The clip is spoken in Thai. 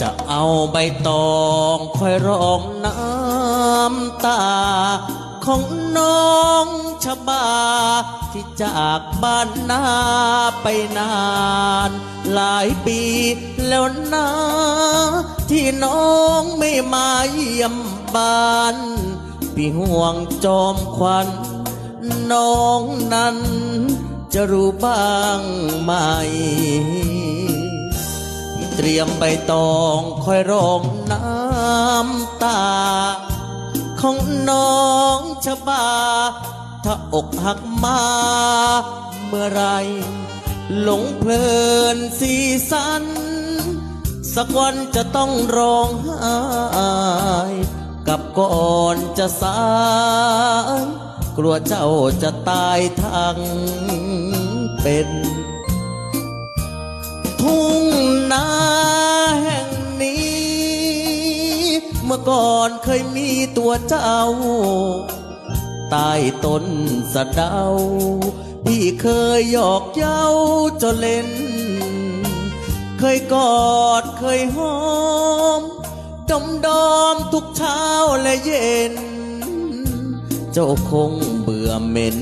จะเอาใบตองคอยรองน้ำตา ของน้องชบา ที่จากบ้านนาไปนาน หลายปีแล้วนะที่น้องไม่มาเยี่ยมบ้านพี่ห่วงจอมควัน น้องนั้นจะรู้บ้างไหม เตรียมใบตองคอยรองน้ำตา ของน้องชบา ถ้าอกหักมาเมื่อไร หลงเพลินสีสัน สักวันจะต้องร้องไห้กับก่อนจะสายกลัวเจ้าจะตายทั้งเป็นทุ่ง เมื่อก่อนเคยมีตัวเจ้า ใต้ต้นสะเดา พี่เคยหยอกเย้าจนเล่น เคยกอดเคยหอม ดมดอมทุกเช้าและเย็น เจ้าคงเบื่อเหม็น